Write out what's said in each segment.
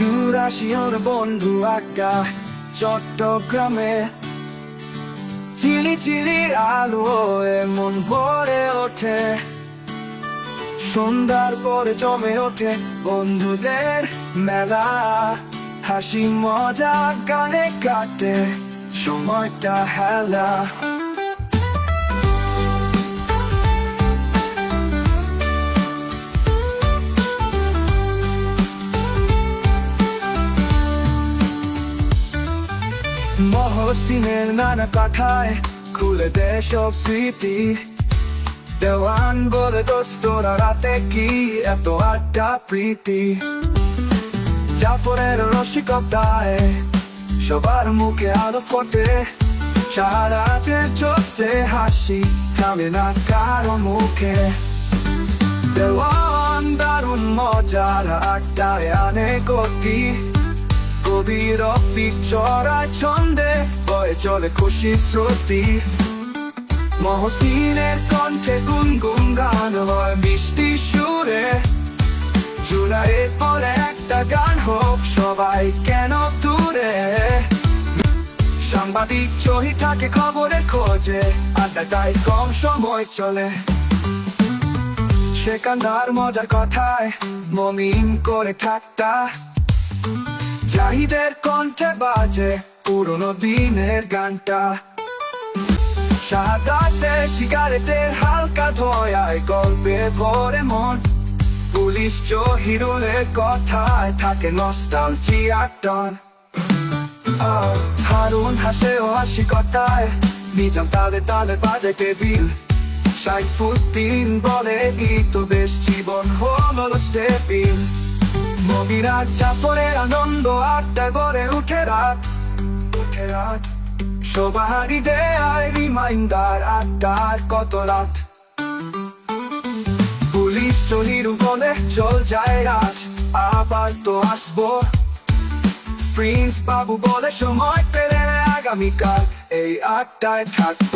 চুরাশিয়র বন্ধু আঁকা চট্টগ্রামে। চিলি চিলির আলো মন ভরে ওঠে। সন্ধ্যার পরে জমে ওঠে বন্ধুদের মেলা। হাসি মজা গানে কাটে সময়টা হেলা। মহসিনের নানা খুলে দে সব স্মৃতি দেওয়ান বলে দোস্তরা রাতে কি এত আড্ডা প্রীতি জাফরের রসিকতায় সবার মুখে আলো ফোটে সারাতে চলছে হাসি না কারও মুখে দেওয়ান দারুণ মজার আড্ডায় আনে গতি গভীর অফিক চড়ায় ছন্দে বয়ে চলে খুশি শ্রুতি। মহসিনের কণ্ঠে গুনগুন গান হয় মিষ্টি সুরে। জুলাইয়ের পরে একটা গান হোক সবাই কেন দূরে? সাংবাদিক চহি থাকে খবরের খোঁজে আড্ডাটাই কম সময় চলে। সেখানকার মজার কথায় মমিন করে ঠাট্টা। জাহিদের কণ্ঠে বাজে পুরনো দিনের গানটা। সাদাতে সিগারেটের হালকা ধোয়ায় গল্পে ভরে মন। পুলিশ জহিরুলের কথায় থাকে নস্টাল চিয়াটন হারুন হাসে ও কথায় নিজাম তালে তালে বাজে টেবিল। সাইফুদ্দিন বলে ই মবিরাট চাপড়ের আনন্দ আড্ডায় গড়ে উঠে রাত। উঠে রাত। সবারই দেয় রিমাইন্ডার আড্ডার কত রাত? পুলিশ চলির বলে চল যায় রাত। আবার তো আসব। প্রিন্স বাবু বলে সময় পেলে আগামীকাল এই আড্ডায় থাকব।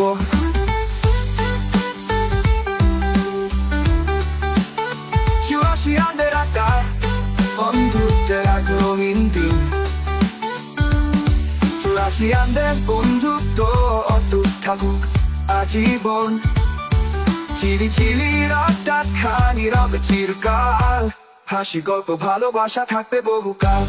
চুরাশি বন্ধুত্ব অটুট থাকুক আজীবন। চিলি চিলি রাত খানি রবে চিরকাল। হাসি গল্প ভালোবাসা থাকবে বহুকাল।